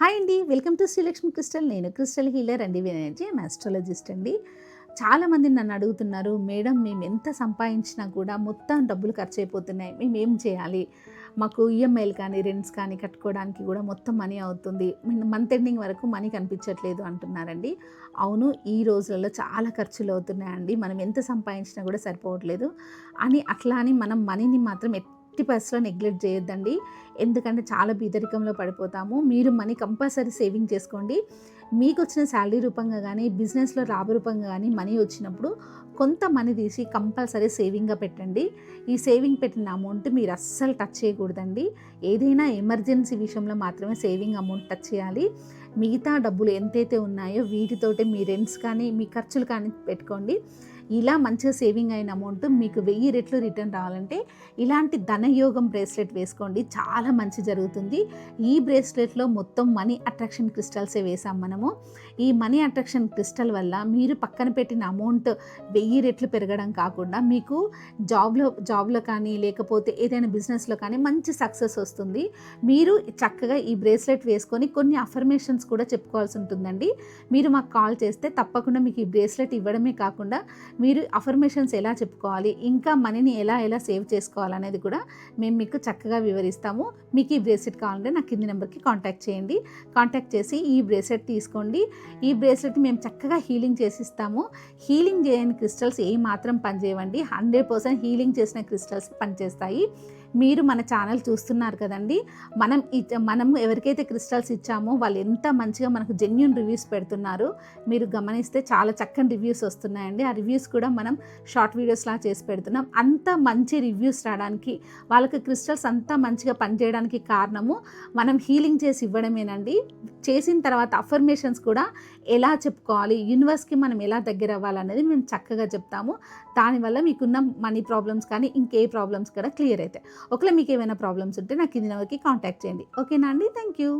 Hi అండి. Welcome to Srilakshmi crystal. నేను crystal healer అండి వినర్జీ ఆస్ట్రాలజిస్ట్ అండి. చాలామంది నన్ను అడుగుతున్నారు మేడం మేము ఎంత సంపాదించినా కూడా మొత్తం డబ్బులు ఖర్చు అయిపోతున్నాయి. మేము ఏం చేయాలి? మాకు ఈఎంఐలు కానీ రెంట్స్ కానీ కట్టుకోవడానికి కూడా మొత్తం మనీ అవుతుంది. మంత్ ఎండింగ్ వరకు మనీ కనిపించట్లేదు అంటున్నారండి. అవును ఈ రోజులలో చాలా ఖర్చులు అవుతున్నాయండి. మనం ఎంత సంపాదించినా కూడా సరిపోవట్లేదు. అని అట్లా అని మనం మనీని మాత్రం ఎట్టి పరిస్థితిలో నెగ్లెక్ట్ చేయొద్దండి. ఎందుకంటే చాలా బీదరికంలో పడిపోతాము. మీరు మనీ కంపల్సరీ సేవింగ్ చేసుకోండి. మీకు వచ్చిన శాలరీ రూపంగా కానీ బిజినెస్లో లాభ రూపంగా కానీ మనీ వచ్చినప్పుడు కొంత మనీ తీసి కంపల్సరీ సేవింగ్గా పెట్టండి. ఈ సేవింగ్ పెట్టిన అమౌంట్ మీరు అస్సలు టచ్ చేయకూడదండి. ఏదైనా ఎమర్జెన్సీ విషయంలో మాత్రమే సేవింగ్ అమౌంట్ టచ్ చేయాలి. మిగతా డబ్బులు ఎంతైతే ఉన్నాయో వీటితోటి మీ రెంట్స్ కానీ మీ ఖర్చులు కానీ పెట్టుకోండి. ఇలా మంచిగా సేవింగ్ అయిన అమౌంట్ మీకు వెయ్యి రెట్లు రిటర్న్ రావాలంటే ఇలాంటి ధనయోగం బ్రేస్లెట్ వేసుకోండి. చాలా మంచి జరుగుతుంది. ఈ బ్రేస్లెట్లో మొత్తం మనీ అట్రాక్షన్ క్రిస్టల్సే వేసాం మనము. ఈ మనీ అట్రాక్షన్ క్రిస్టల్ వల్ల మీరు పక్కన పెట్టిన అమౌంట్ వెయ్యి రెట్లు పెరగడం కాకుండా మీకు జాబ్లో జాబ్లో కానీ లేకపోతే ఏదైనా బిజినెస్లో కానీ మంచి సక్సెస్ వస్తుంది. మీరు చక్కగా ఈ బ్రేస్లెట్ వేసుకొని కొన్ని అఫర్మేషన్స్ కూడా చెప్పుకోవాల్సి ఉంటుందండి. మీరు మాకు కాల్ చేస్తే తప్పకుండా మీకు ఈ బ్రేస్లెట్ ఇవ్వడమే కాకుండా మీరు అఫర్మేషన్స్ ఎలా చెప్పుకోవాలి ఇంకా మనీని ఎలా ఎలా సేవ్ చేసుకోవాలనేది కూడా మేము మీకు చక్కగా వివరిస్తాము. మీకు ఈ బ్రేస్లెట్ కావాలంటే నాకు కింది నెంబర్కి కాంటాక్ట్ చేయండి. కాంటాక్ట్ చేసి ఈ బ్రేస్లెట్ తీసుకోండి. ఈ బ్రేస్లెట్ మేము చక్కగా హీలింగ్ చేసిస్తాము. హీలింగ్ చేయని క్రిస్టల్స్ ఏ మాత్రం పనిచేయవండి. హండ్రెడ్ పర్సెంట్ హీలింగ్ చేసిన క్రిస్టల్స్ పనిచేస్తాయి. మీరు మన ఛానల్ చూస్తున్నారు కదండి. మనం మనం ఎవరికైతే క్రిస్టల్స్ ఇచ్చామో వాళ్ళు ఎంత మంచిగా మనకు జెన్యున్ రివ్యూస్ పెడుతున్నారు మీరు గమనిస్తే చాలా చక్కని రివ్యూస్ వస్తున్నాయండి. ఆ రివ్యూస్ కూడా మనం షార్ట్ వీడియోస్లా చేసి పెడుతున్నాం. అంత మంచి రివ్యూస్ రావడానికి వాళ్ళకి క్రిస్టల్స్ అంతా మంచిగా పనిచేయడానికి కారణము మనం హీలింగ్ చేసి ఇవ్వడమేనండి. చేసిన తర్వాత అఫర్మేషన్స్ కూడా ఎలా చెప్పుకోవాలి? యూనివర్స్కి మనం ఎలా దగ్గర అవ్వాలనేది మేము చక్కగా చెప్తాము. దానివల్ల మీకున్న మనీ ప్రాబ్లమ్స్ కానీ ఇంకే ప్రాబ్లమ్స్ కూడా క్లియర్ అవుతాయి. ఒకవేళ మీకు ఏమైనా ప్రాబ్లమ్స్ ఉంటే నాకు ఇది వరకు కాంటాక్ట్ చేయండి. ఓకేనా అండి? Thank you